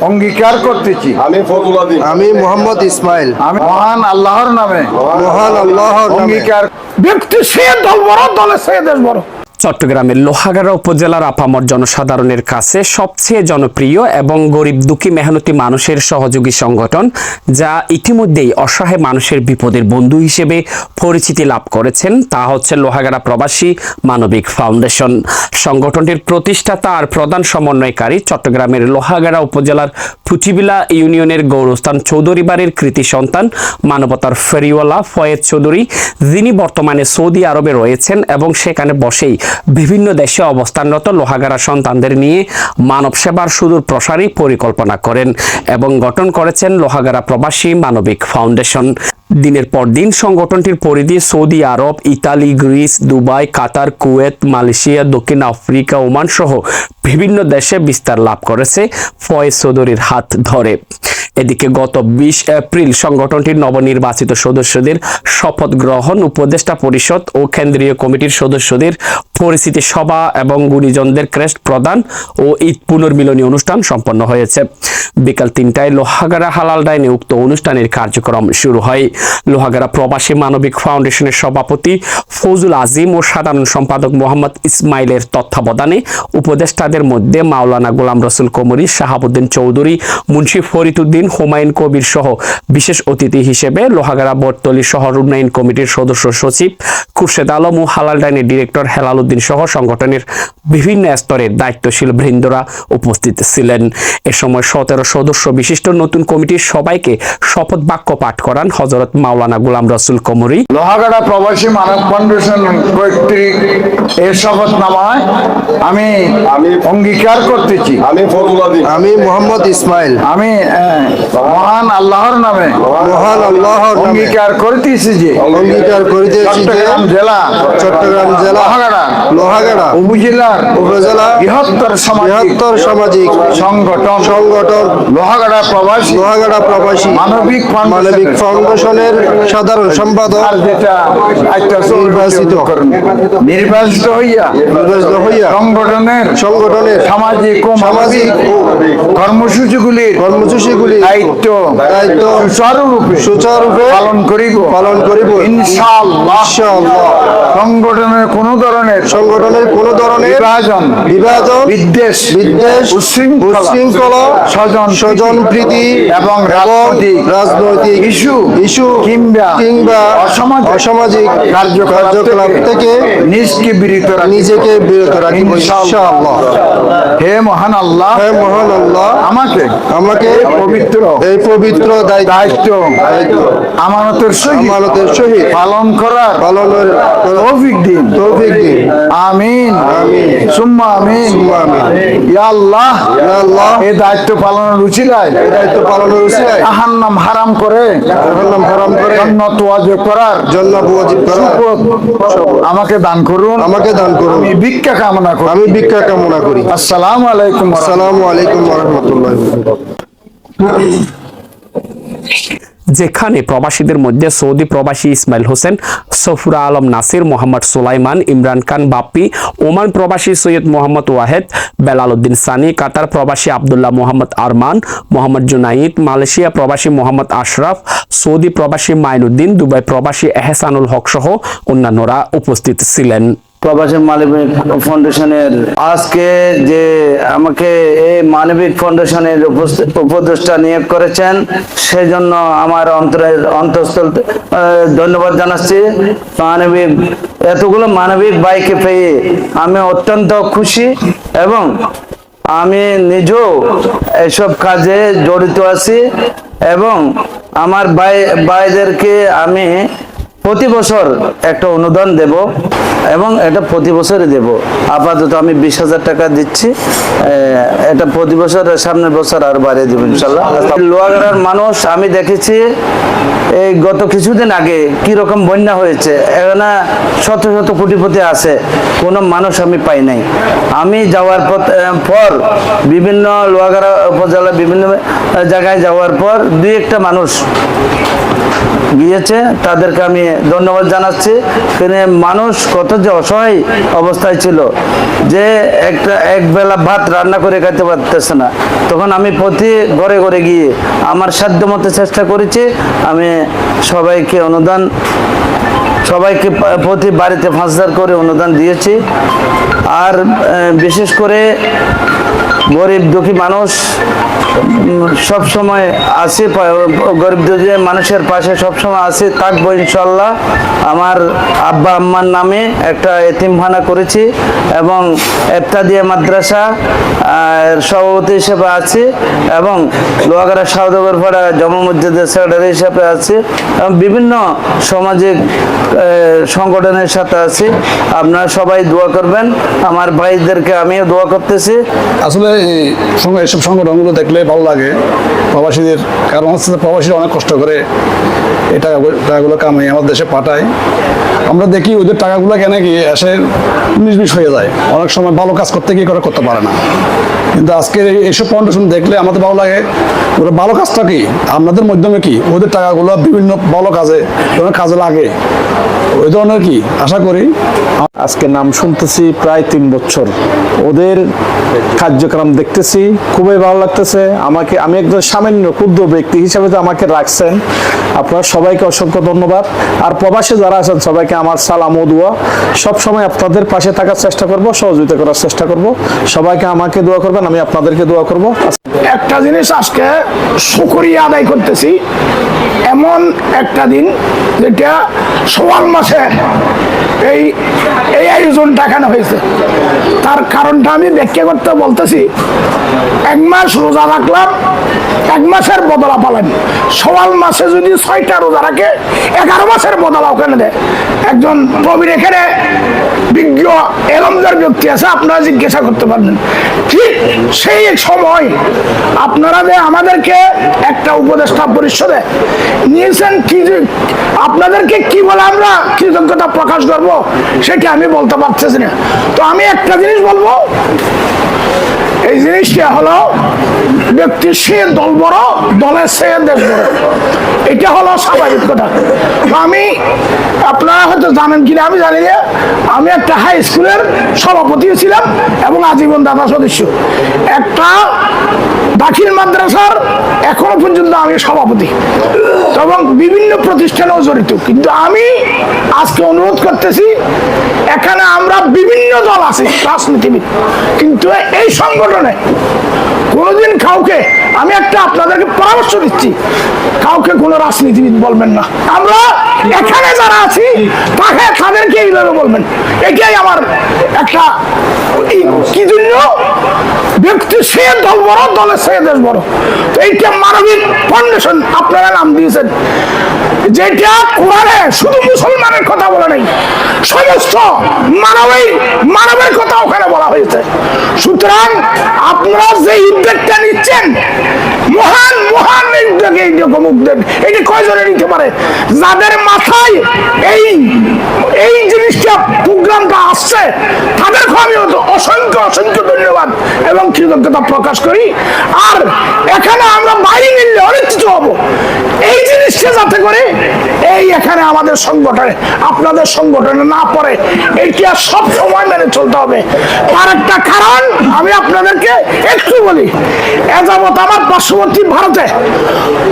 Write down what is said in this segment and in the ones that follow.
অঙ্গীকার করতেছি। আমি ফজল আদিম। আমি মোহাম্মদ ইসমাইল। আমি মহান আল্লাহর নামে। মহান আল্লাহর অঙ্গীকার ব্যক্তি সে দল বড় দলে সে দেশ বড়। চট্টগ্রামের লোহাগাড়া উপজেলার আপামর জনসাধারণের কাছে সবচেয়ে জনপ্রিয় এবং গরিব দুঃখী মেহনতি মানুষের সহযোগী সংগঠন, যা ইতিমধ্যেই অসহায় মানুষের বিপদের বন্ধু হিসেবে পরিচিতি লাভ করেছেন, তা হচ্ছে লোহাগাড়া প্রবাসী মানবিক ফাউন্ডেশন। সংগঠনটির প্রতিষ্ঠাতা আর প্রধান সমন্বয়কারী চট্টগ্রামের লোহাগাড়া উপজেলার ফুটিবিলা ইউনিয়নের গৌরস্থান চৌধুরী বাড়ির কৃতি সন্তান মানবতার ফেরিওয়ালা ফয়েদ চৌধুরী, যিনি বর্তমানে সৌদি আরবে রয়েছেন এবং সেখানে বসেই বিভিন্ন দেশে অবস্থানরত লোহাগারা সন্তানদের নিয়ে মানব সেবার সুদূর প্রসারী পরিকল্পনা করেন এবং গঠন করেছেন লোহাগারা প্রবাসী মানবিক ফাউন্ডেশন। দিনের পর দিন সংগঠনটির পরিধি Saudi Arab, Italy, Greece, Dubai, Qatar, Kuwait, Malaysia, দক্ষিণ আফ্রিকা, ওমান সহ বিভিন্ন দেশে বিস্তার লাভ করেছে, ফয়েজ চৌধুরীর হাত ধরে। এদিকে গত বিশ এপ্রিল সংগঠনটির নবনির্বাচিত সদস্যদের শপথ গ্রহণ, উপদেষ্টা পরিষদ ও কেন্দ্রীয় কমিটির সদস্যদের পরিস্থিতি সভা এবং গুণীজনদের ক্রেস্ট প্রদান ও ঈদ পুনর্মিলনী অনুষ্ঠান সম্পন্ন হয়েছে। বিকাল তিনটায় লোহাগাড়া হালাল ডাইনে উক্ত অনুষ্ঠানের কার্যক্রম শুরু হয়। লোহাগাড়া প্রবাসী মানবিক ফাউন্ডেশনের সভাপতি ফজুল আজিম ও সাধারণ সম্পাদক মোহাম্মদ ইসমাইলের তত্ত্বাবধানে উপদেষ্টাদের মধ্যে মাওলানা গোলাম রসুল কোমরি, শাহাবুদ্দিন চৌধুরী, মুন্সি ফরিদুদ্দিন হুমায়ুন কবির সহ বিশেষ অতিথি হিসেবে লোহাগাড়া বটতলী শহর উন্নয়ন কমিটির সদস্য সচিব খুরশেদ আলম ও হালাল ডাইনের ডিরেক্টর হেলাল উদ্দিন সহ সংগঠনের বিভিন্ন স্তরের দায়িত্বশীল বৃন্দরা উপস্থিত ছিলেন। এ সময় সতেরো সদস্য বিশিষ্ট নতুন কমিটির সবাইকে শপথ বাক্য পাঠ করান হজরত মাওলানা গোলাম রসুল কোমরি। লোহাগাড়া প্রবাসী মানব ফাউন্ডেশন কর্তৃক এর শপথনামায় আমি আমি অঙ্গীকার করতেছি। আমি আমি মোহাম্মদ ইসমাইল। আমি মহান আল্লাহর নামে। মহান আল্লাহর অঙ্গীকার করিতেছি যে। অঙ্গীকার করিতেছি চট্টগ্রাম জেলা। চট্টগ্রাম জেলা। লোহাগাড়া। লোহাগাড়া। উপজেলার উপজেলা। বৃহত্তর বৃহত্তর সামাজিক সংগঠন। সংগঠন। লোহাগাড়া প্রবাসী। লোহাগাড়া প্রবাসী। মানবিক মানবিক ফাউন্ডেশনের সাধারণ সম্পাদক। আর যেটা একটা নির্বাচিত। নির্বাচিত হইয়া নির্বাচিত হইয়া সংগঠনের সংগঠনের সামাজিক ও সামাজিক কর্মসূচিগুলির কর্মসূচিগুলি দায়িত্ব। দায়িত্ব। সুচারুরূপে সুচারুরূপে পালন করিব। পালন করিব। ইনশাআল্লাহ। ইনশাআল্লাহ। সংগঠনের কোন ধরনের সংগঠনের কোন ধরনের বিভাজন বিভাজন বিদ্বেষ বিদ্বেষ উশৃঙ্খলা স্বজন স্বজন প্রীতি এবং রাজনৈতিক রাজনৈতিক ইস্যু ইস্যু কিংবা কিংবা অসামাজিক অসামাজিক কার্যকলাপ কার্যকলাপ থেকে নিজকে বিরত। নিজেকে বিরত ইনশাআল্লাহ। ইনশাআল্লাহ। হে মহান আল্লাহ হে মহান আল্লাহ আমাকে আমাকে পবিত্র এই পবিত্র দায়িত্ব। আমানতের সহিত। আমানতের সহিত। পালন করার পালনের তৌফিক দিন। তৌফিক দিন। আমিন। আমিন। সুম্মা আমিন। সুম্মা আমিন। ইয়া আল্লাহ। ইয়া আল্লাহ। এই দায়িত্ব পালনের এই দায়িত্ব পালনের উচিলায়। আহার নাম হারাম করে। আল্লাহর নাম হারাম করে। জান্নাত ওয়াজিব করার। জন্য ওয়াজিব আমাকে দান করুন। আমাকে দান করুন। আমি ভিক্ষা কামনা করি। আমি ভিক্ষা কামনা করি। আসসালামু আলাইকুম আসসালামু আলাইকুম ওয়া রাহমাতুল্লাহি ওয়া বারাকাতুহু। যেখানে প্রবাসীদের মধ্যে সৌদি প্রবাসী ইসমাইল হোসেন, সফুরা আলম নাসির, মোহাম্মদ সুলাইমান, ইমরান খান বাপ্পি, ওমান প্রবাসী সৈয়দ মোহাম্মদ ওয়াহেদ বেলাল উদ্দিন সানি, কাতার প্রবাসী আবদুল্লাহ মোহাম্মদ আরমান, মোহাম্মদ জুনাইদ, মালয়েশিয়া প্রবাসী মোহাম্মদ আশরাফ, সৌদি প্রবাসী মাইনুদ্দিন, দুবাই প্রবাসী এহসানুল হক সহ অন্যান্যরা উপস্থিত ছিলেন। প্রবাসী মানবিক ফাউন্ডেশনের আজকে যে আমাকে এই মানবিক ফাউন্ডেশনের উপদেষ্টা নিয়োগ করেছেন সেই জন্য আমার অন্তরের অন্তঃস্থল ধন্যবাদ জানাচ্ছি। মানবিক, এতগুলো মানবিক বাইকে পেয়ে আমি অত্যন্ত খুশি এবং আমি নিজেও এসব কাজে জড়িত আছি এবং আমার ভাই, ভাইদেরকে আমি প্রতি বছর একটা অনুদান দেব। এবং এটা প্রতি বছরই দেব। আপাতত আমি বিশ হাজার টাকা দিচ্ছি। এটা প্রতি বছর সামনের বছর আর বাড়িয়ে দেবো ইনশাল্লাহ। লোয়াগড়ার মানুষ আমি দেখেছি এই গত কিছুদিন আগে কি রকম বন্যা হয়েছে এখানে শত শত কোটিপতি আছে কোনো মানুষ আমি পাই নাই। আমি যাওয়ার পর বিভিন্ন লোয়াগড়া উপজেলা বিভিন্ন জায়গায় যাওয়ার পর দুই একটা মানুষ গিয়েছে, তাদেরকে আমি ধন্যবাদ জানাচ্ছি। এখানে মানুষ কত যে অসহায় অবস্থায় ছিল, যে একটা এক বেলা ভাত রান্না করে খেতে পারতেছে না। তখন আমি প্রতি ঘরে ঘরে গিয়ে আমার সাধ্য মতো চেষ্টা করেছি, আমি সবাইকে অনুদান, সবাইকে প্রতি বাড়িতে পাঁচ হাজার করে অনুদান দিয়েছি। আর বিশেষ করে গরিব দুঃখী মানুষ সব সময় আছে গরিব মানুষের পাশে সব সময় আছে থাকব ইনশাল্লাহ আমার আব্বা আম্মার নামে একটা এতিমখানা করেছি এবং এফতাদিয়া মাদ্রাসা সভাপতি হিসেবে আছি এবং লোহাগাড়া সাউদগর পাড়া জমা মসজিদের সেক্রেটারি হিসেবে আছি এবং বিভিন্ন সামাজিক সংগঠনের সাথে আছি। আপনারা সবাই দোয়া করবেন। আমার ভাইদেরকে আমিও দোয়া করতেছি। আসলে এসব সংগঠনগুলো দেখলে ভালো লাগে। প্রবাসীদের, কারণ হচ্ছে প্রবাসীরা অনেক কষ্ট করে এই টাকাগুলো কামাই আমাদের দেশে পাঠায়। আমরা দেখি ওদের টাকাগুলো কেন কি এসে নির্বিষ হয়ে যায়। অনেক সময় ভালো কাজ করতে গিয়ে করে করতে পারে না। কিন্তু আজকে এই- এইসব ফাউন্ডেশন দেখলে আমাদের ভালো লাগে, ওরা ভালো কাজটা কি? আপনাদের মাধ্যমে কি? ওদের টাকাগুলো বিভিন্ন ভালো কাজে কাজে লাগে। ওই ধরনের কি? আশা করি। আজকে নাম শুনতেছি প্রায় তিন বছর। ওদের কার্যক্রম দেখতেছি, খুবই ভালো লাগতেছে। আমাকে, আমি একজন সামান্য, ক্ষুদ্র ব্যক্তি হিসাবে যে আমাকে রাখছেন। আপনারা সবাইকে অসংখ্য ধন্যবাদ। আর প্রবাসে যারা আছেন, সবাইকে আমার সালাম ও দোয়া। সবসময় আপনাদের পাশে থাকার চেষ্টা করব, সহযোগিতা করার চেষ্টা করব। সবাইকে আমাকে দোয়া করবেন, আমি আপনাদেরকে দোয়া করব। একটা জিনিস আজকে শুকরিয়া আদায় করতেছি। এমন একটা দিন যেটা সওয়াল মাসে এই এই আয়োজনটা এখানে হয়েছে। তার কারণটা আমি ব্যাখ্যা করতে বলতেছি, এক মাস রোজা রাখলাম, এক মাসের বদলা পালেন। সওয়াল মাসে যদি ছয়টা রোজা রাখে, এগারো মাসের বদলা ওখানে দেয়? একজন প্রবীণ এখানে বিজ্ঞ এলমদার ব্যক্তি আছে, আপনারা জিজ্ঞাসা করতে পারবেন। ঠিক সেই সময় আপনারা যে আমাদেরকে একটা উপদেষ্টা পরিষদে নিয়েছেন, কি আপনাদেরকে কি বলে আমরা কৃতজ্ঞতা প্রকাশ করব, সেটা আমি বলতে পারতেছি না। তো আমি একটা জিনিস বলব এই জিনিসটা হলো ব্যক্তি সে দল বড় দলের সে দেশ বড়। এটা হলো স্বাভাবিক কথা। আমি, আপনারা হয়তো জানেন কিনা, আমি জানি যে আমি একটা হাই স্কুলের সভাপতি ছিলাম এবং আজীবন দাতা সদস্য। একটা দাখিল মাদ্রাসার এখনও পর্যন্ত আমি সভাপতি। এবং বিভিন্ন প্রতিষ্ঠানেও জড়িত। কিন্তু আমি আজকে অনুরোধ করতেছি এখানে আমরা বিভিন্ন দল আছি, রাজনীতিবিদ। কিন্তু এই সংগঠনে কোনোদিন কাউকে, আমি একটা আপনাদেরকে পরামর্শ দিচ্ছি, কাউকে কোনো রাজনীতিবিদ বলবেন না। আমরা এখানে যারা আছি, তাকে তাদেরকে এইভাবে বলবেন। এটাই আমার একটা কি জন্য? ব্যক্তি সে দল বড়, দলের সে দেশ বড়। তো এইটা মানবিক ফাউন্ডেশন আপনারা নাম দিয়েছেন। যেটা কোরআনে শুধু মুসলমানের কথা বলে নেই, সমস্ত মানবের মানবের কথা ওখানে বলা হয়েছে। সুতরাং আপনারা যে উদ্যোগটা নিচ্ছেন, মহান মহান উদ্যোগ এইরকম উদ্যোগ, এটি কয়জনে নিতে পারে? যাদের মাথায় এই এই জিনিসটা, প্রোগ্রামটা আসছে তাদেরকে আমি অসংখ্য অসংখ্য ধন্যবাদ এবং কৃতজ্ঞতা প্রকাশ করি। আর এখানে আমরা বাইরে নিলে অনেক কিছু হব। এই জিনিসটা যাতে করে এই এখানে আমাদের সংগঠনে, আপনাদের সংগঠনে না পড়ে এইটা সব সময় মেনে চলতে হবে। তার একটা কারণ আমি আপনাদেরকে একটু বলি। এ যাবৎ আমার পার্শ্ববর্তী ভারতে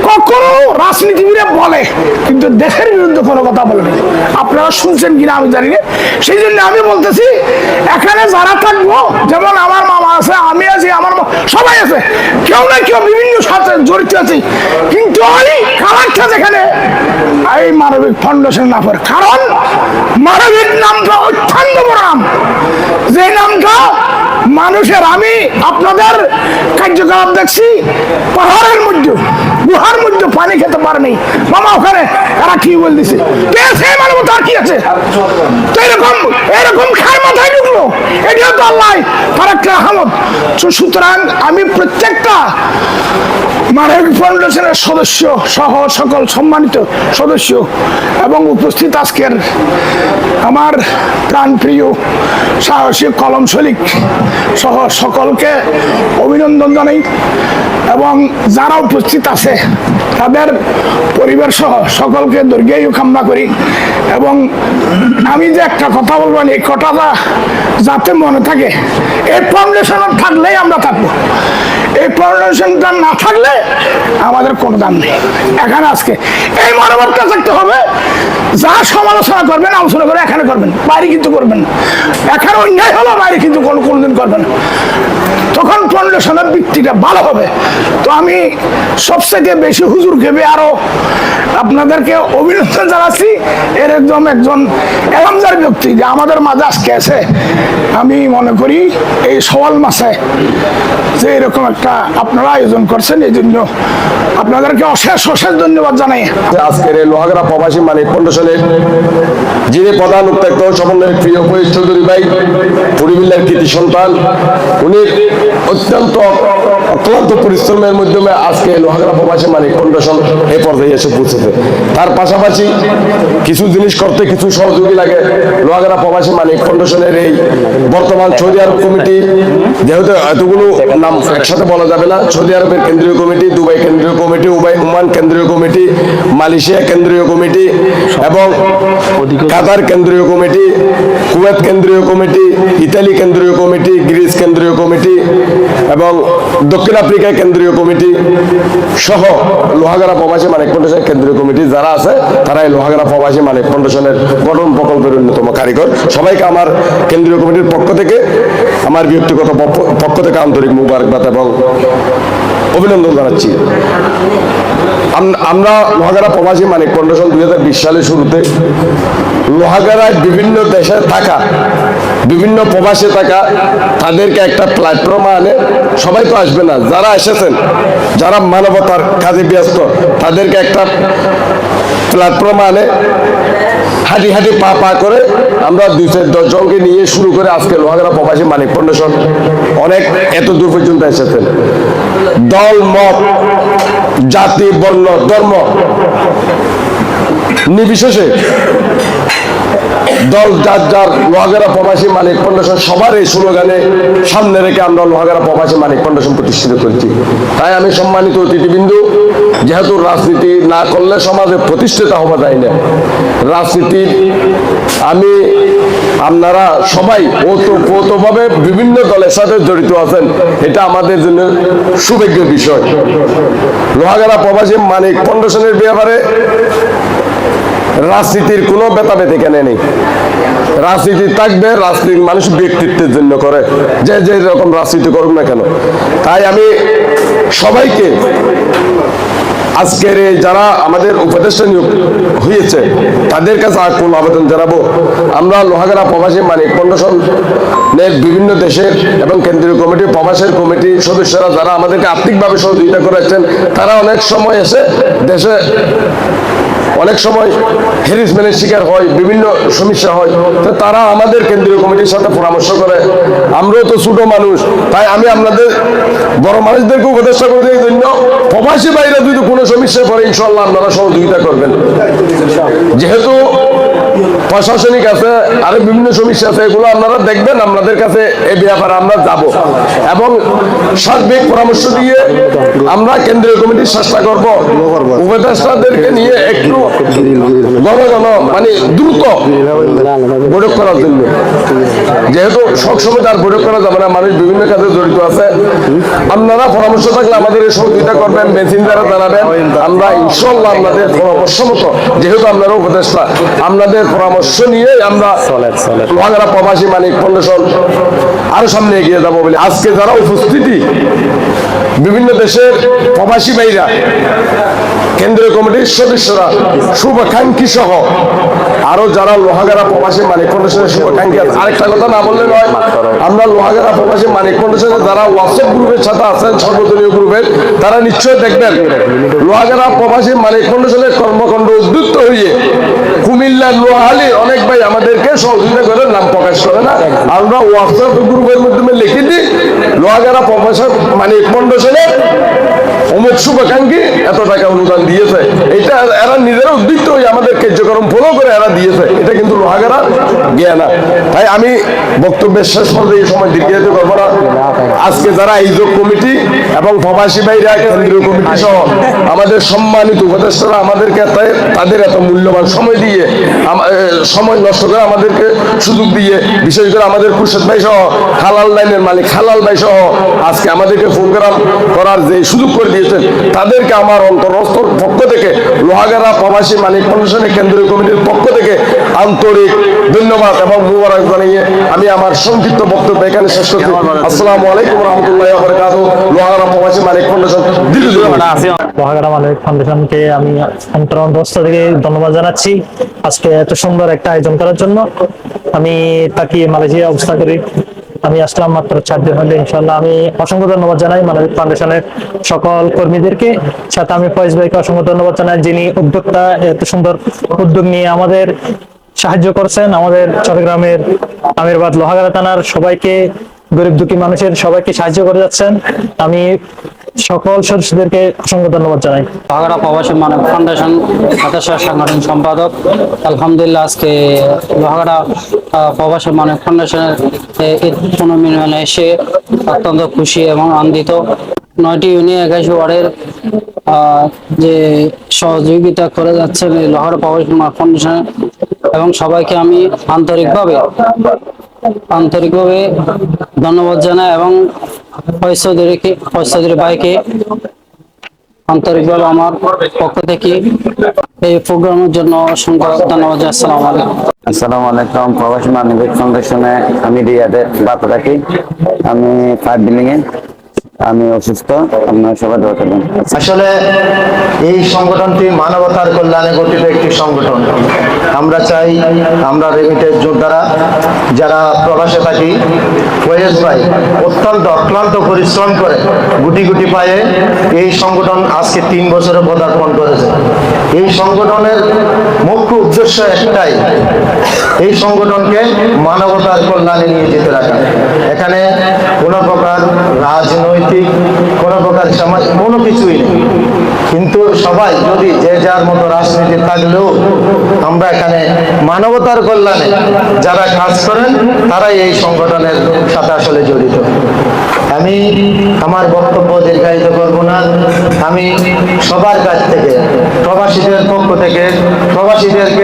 কখনো রাজনীতিবিদরা বলে, কিন্তু দেশের বিরুদ্ধে কোনো কথা বলেনি। আপনারা শুনছেন কিনা আমি জানি সেই জন্য আমি বলতেছি, এখানে যারা থাকব, যেমন আমার মামা আছে আমি আছি আমার মা- সবাই আছে। কেউ না কেউ বিভিন্ন সাথে জড়িত আছে। কিন্তু ওই কালারটা যেখানে, এই মানবিক ফাউন্ডেশন না পড়ে। কারণ মানবিক নামটা অত্যন্ত বড় যে নামটা মানুষের, আমি আপনাদের কার্যকলাপ দেখছি পাহাড়ের মধ্যে গুহার মধ্যে পানি খেতে পারেনি মামা ওখানে তারা কি বল দিছে সেই মানবতা তার কি আছে? এরকম এরকম খার মাথায় ঢুকলো। এটাও তো আল্লাহ রহমত তো সুতরাং আমি প্রত্যেকটা মানবিক ফাউন্ডেশনের সদস্য সহ সকল সম্মানিত সদস্য এবং উপস্থিত আজকের আমার প্রাণপ্রিয় সাহসী কলম শলিক সহ সকলকে অভিনন্দন জানাই। এবং যারা উপস্থিত আছে, তাদের পরিবার সহ সকলকে দৈর্ঘ্য কামনা করি। এবং আমি যে একটা কথা বলব, এই কথাটা যাতে মনে থাকে, এই ফাউন্ডেশন থাকলেই আমরা থাকব। এই ফাউন্ডেশনটা না থাকলে আমাদের কোনো দাম নেই। এখানে আজকে এই মনোভাবটা থাকতে হবে, যা সমালোচনা করবেন, আলোচনা করে এখানে করবেন, বাইরে কিন্তু করবেন না। এখানে অন্যায় হলো, বাইরে কিন্তু কোনো কোনোদিন করবেন না। তখন ফাউন্ডেশনের ভিত্তিটা ভালো হবে। তো আমি সবথেকে বেশি হুজুর কেবে আরও আপনাদেরকে অভিনন্দন জানাচ্ছি। এর একদম একজন এলামজার ব্যক্তি যে আমাদের মাঝে আজকে আছে আমি মনে করি এই সওয়াল মাসায় যে এরকম একটা আপনারা আয়োজন করছেন এই জন্য আপনাদেরকে অশেষ অশেষ ধন্যবাদ জানাই। আজকের লোহাগড়া প্রবাসী মানে ফাউন্ডেশনের যিনি প্রধান উত্ত্যক্ত সমন্বয়ের প্রিয় ফরিদ চৌধুরী ভাই পরিবিল্লার কৃতি সন্তান উনি অত্যন্ত অক্লান্ত পরিশ্রমের মাধ্যমে আজকে এই লোহাগড়া প্রবাসী মানিক ফাউন্ডেশন এই পর্যায়ে এসে পৌঁছেছে। তার পাশাপাশি কিছু জিনিস করতে কিছু সহযোগী লাগে। লোহাগড়া প্রবাসী মানিক ফাউন্ডেশনের এই বর্তমান সৌদি আরব কমিটি যেহেতু এতগুলো নাম একসাথে বলা যাবে না সৌদি আরবের কেন্দ্রীয় কমিটি দুবাই কেন্দ্রীয় কমিটি উবাই ওমান কেন্দ্রীয় কমিটি মালয়েশিয়া কেন্দ্রীয় কমিটি এবং কাতার কেন্দ্রীয় কমিটি, কুয়েত কেন্দ্রীয় কমিটি, ইতালি কেন্দ্রীয় কমিটি, গ্রিস কেন্দ্রীয় কমিটি এবং দক্ষিণ আফ্রিকা কেন্দ্রীয় কমিটি সহ লোহাগাড়া প্রবাসী মানিক ফাউন্ডেশন কেন্দ্রীয় কমিটি যারা আছে তারা এই লোহাগাড়া প্রবাসী মানিক ফাউন্ডেশনের গঠন প্রকল্পের অন্যতম কারিগর। সবাইকে আমার কেন্দ্রীয় কমিটির পক্ষ থেকে, আমার ব্যক্তিগত পক্ষ থেকে আন্তরিক মুবারকবাদ এবং অভিনন্দন জানাচ্ছি। আমরা লোহাগাড়া প্রবাসী মানিক ফাউন্ডেশন দুই হাজার বিশ সালের শুরুতে লোহাগাড়ায় বিভিন্ন দেশে থাকা, বিভিন্ন প্রবাসে থাকা তাদেরকে একটা প্ল্যাটফর্মে আনে। সবাই তো আসবে না, যারা এসেছেন, যারা মানবতার কাজে ব্যস্ত, তাদেরকে একটা প্ল্যাটফর্মে আনে। হাঁটি হাঁটি পা পা করে আমরা দুই চার দশ জনকে নিয়ে শুরু করে আজকে লোহাগড়া প্রবাসী মানিক ফাউন্ডেশন অনেক এত দূর পর্যন্ত এসেছেন। দল, মত, জাতি, বর্ণ, ধর্ম। নির্বিশেষে দল যার যার লোহাগেরা প্রবাসী মালিক, ফাউন্ডেশন, সবার এই স্লোগানে সামনে রেখে আমরা লোহাগেরা প্রবাসী মালিক, ফাউন্ডেশন প্রতিষ্ঠিত করেছি। তাই আমি সম্মানিত অতিথিবৃন্দু যেহেতু রাজনীতি না করলে সমাজে প্রতিষ্ঠিত হওয়া যায় না। রাজনীতি, আমি, আপনারা সবাই ওতপ্রোতভাবে বিভিন্ন দলের সাথে জড়িত আছেন, এটা আমাদের জন্য সুযোগ্য বিষয়। লোহাগড়া প্রবাসী মানিক ফাউন্ডেশনের ব্যাপারে রাজনীতির কোনো বেতা বেতে কেন নেই। রাজনীতি থাকবে রাজনীতি মানুষ ব্যক্তিত্বের জন্য করে। যে যে রকম রাজনীতি করুক না কেন। তাই আমি সবাইকে আজকের যারা আমাদের উপদেষ্টা নিয়োগ হয়েছে, তাদের কাছে আকুল আবেদন জানাব? আমরা লোহাগড়া প্রবাসী মানিক ফাউন্ডেশনের বিভিন্ন দেশের এবং কেন্দ্রীয় কমিটি প্রবাসের কমিটি সদস্যরা, যারা আমাদেরকে আর্থিকভাবে সহযোগিতা করেছেন, তারা অনেক সময় এসে দেশে অনেক সময় হ্যারিসমেন্টের শিকার হয়, বিভিন্ন সমস্যা হয়। তো তারা আমাদের কেন্দ্রীয় কমিটির সাথে পরামর্শ করে। আমরাও তো ছোটো মানুষ, তাই আমি আপনাদের বড় মানুষদেরকে উপদেষ্টা করে দিই জন্য প্রবাসী বাইরে যদি কোনো সমস্যায় পড়ে ইনশাল্লাহ আপনারা সহযোগিতা করবেন। যেহেতু প্রশাসনিক আছে, আরও বিভিন্ন সমস্যা আছে, এগুলো আপনারা দেখবেন আপনাদের কাছে এই ব্যাপারে আমরা যাব। এবং সার্বিক পরামর্শ দিয়ে আমরা কেন্দ্রীয় কমিটির চেষ্টা করব। উপদেষ্টাদেরকে নিয়ে একটু ঘন মানে দ্রুত বৈঠক করার জন্য। যেহেতু সবসময় তার বৈঠক করা যাবে না, মানুষ বিভিন্ন কাজে জড়িত আছে। আপনারা পরামর্শ থাকলে আমাদের এই সহযোগিতা করবেন দ্বারা জানাবেন। আমরা ইনশাল্লাহ আপনাদের পরামর্শ মতো, যেহেতু আপনারা উপদেষ্টা, আপনাদের পরামর্শ নিয়ে আমরা যারা প্রবাসী মানিক ফাউন্ডেশন আরও সামনে এগিয়ে যাব বলে আজকে যারা উপস্থিতি বিভিন্ন দেশের প্রবাসী ভাইরা কেন্দ্রীয় কমিটির সদস্যরা শুভাকাঙ্ক্ষী সহ আরও যারা লোহাগাড়া প্রবাসী মানিক ফাউন্ডেশনের শুভাকাঙ্ক্ষী আছে আরেকটা কথা না বললে নয় আমরা লোহাগাড়া প্রবাসী মানিক ফাউন্ডেশনের যারা হোয়াটসঅ্যাপ গ্রুপের সাথে আছেন সর্বদলীয় গ্রুপের তারা নিশ্চয় দেখবেন লোহাগাড়া প্রবাসী মানিক ফাউন্ডেশনের কর্মকাণ্ড উদ্বুদ্ধ হয়ে কুমিল্লা লোহালি অনেক ভাই আমাদেরকে সহযোগিতা করে নাম প্রকাশ করে না। আমরা হোয়াটসঅ্যাপ গ্রুপের মাধ্যমে লিখে দিই লোহাগাড়া প্রবাসী মানিক ফাউন্ডেশনের অমুক শুভাকাঙ্ক্ষী এত টাকা অনুদান দিয়েছে। এটা এরা নিজেরা উদ্বৃত্ত হয়ে আমাদের কার্যক্রম ফলো করে এরা দিয়েছে। এটা কিন্তু লোহাগারা জ্ঞান। না তাই আমি বক্তব্যের শেষ পর্যায়ে এই সময় দীর্ঘায়িত করব না। আজকে যারা এই যোগ কমিটি এবং প্রবাসী ভাইরা কেন্দ্রীয় কমিটি সহ আমাদের সম্মানিত উপদেষ্টারা আমাদেরকে তাদের এত মূল্যবান সময় দিয়ে সময় নষ্ট করে আমাদেরকে সুযোগ দিয়ে, বিশেষ করে আমাদের খুরশেদ ভাই সহ হালাল লাইনের মালিক হালাল ভাই সহ, আজকে আমাদেরকে প্রোগ্রাম করার যে সুযোগ করে দিয়েছেন, তাদেরকে আমার অন্তরস্থর পক্ষ থেকে, লোহাগাড়া প্রবাসী মালিক ফাউন্ডেশনের কেন্দ্রীয় কমিটির পক্ষ থেকে আন্তরিক ধন্যবাদ এবং মুবারক জানিয়ে আমি আমার সংক্ষিপ্ত বক্তব্য এখানে শেষ করছি। আসসালামু আলাইকুম রহমতুল্লাহ বরকাত। লোহাগাড়া প্রবাসী মালিক ফাউন্ডেশন মহাগাড়া মালিক ফাউন্ডেশনকে আমি অন্তর অন্তস্থ থেকে ধন্যবাদ জানাচ্ছি। আজকে এত সুন্দর একটা আয়োজন করার জন্য আমি তাকে মালয়েশিয়া অবস্থা করি। আমি আসলাম মাত্র চার দিন হলে ইনশাল্লাহ আমি অসংখ্য ধন্যবাদ জানাই মানবিক ফাউন্ডেশনের সকল কর্মীদেরকে। সাথে আমি ফয়েজ ভাইকে অসংখ্য ধন্যবাদ জানাই যিনি উদ্যোক্তা এত সুন্দর উদ্যোগ নিয়ে আমাদের সাহায্য করছেন আমাদের চট্টগ্রামের আমিরবাদ লোহাগাড়া থানার সবাইকে, গরিব দুঃখী মানুষের সবাইকে সাহায্য করে যাচ্ছেন। আমি সকল সদস্যদেরকে অসংখ্য ধন্যবাদ জানাই। বাগড়া প্রবাসী মানব ফাউন্ডেশন সদস্য সাংগঠনিক সম্পাদক, আলহামদুলিল্লাহ আজকে লোহাগড়া প্রবাসী মানব ফাউন্ডেশনের পুনর্মিলনে এসে অত্যন্ত খুশি এবং আনন্দিত। নয়টি ইউনিয়ন একাশি ওয়ার্ডের যে সহযোগিতা করে যাচ্ছেন এই লোহাগড়া প্রবাসী মানব ফাউন্ডেশন এবং সবাইকে আমি আন্তরিকভাবে আন্তরিকভাবে ধন্যবাদ জানাই এবং পয়সাদের ভাইকে আন্তরিকভাবে আমার পক্ষ থেকে এই প্রোগ্রামের জন্য অসংখ্য ধন্যবাদ আসসালামু আলাইকুম। আসসালামু আলাইকুম। প্রবাসী মানবিক ফাউন্ডেশনে আমি রিয়াদে বাতা থাকি। আমি ফাইভ বিল্ডিং এ আমি অসুস্থ, আপনারা সবাই দোয়া করবেন। আসলে এই সংগঠনটি মানবতার কল্যাণে গঠিত একটি সংগঠন। আমরা চাই আমরা রেমিটেড যোদ্ধারা, যারা প্রবাসে থাকি ফয়েজ ভাই অত্যন্ত অক্লান্ত পরিশ্রম করে গুটি গুটি পায়ে এই সংগঠন আজকে তিন বছরে পদার্পণ করেছে। এই সংগঠনের মুখ্য উদ্দেশ্য একটাই, এই সংগঠনকে মানবতার কল্যাণে নিয়ে যেতে রাখা। এখানে কোনো প্রকার রাজনৈতিক, কোনো প্রকার সমাজ, কোনো কিছুই নেই। কিন্তু সবাই যদি যে যার মতো রাজনীতি থাকলেও আমরা এখানে মানবতার কল্যাণে যারা কাজ করেন, তারাই এই সংগঠনের সাথে আসলে জড়িত। আমি আমার বক্তব্য দীর্ঘায়িত করব না। আমি সবার কাছ থেকে, প্রবাসীদের পক্ষ থেকে, প্রবাসীদেরকে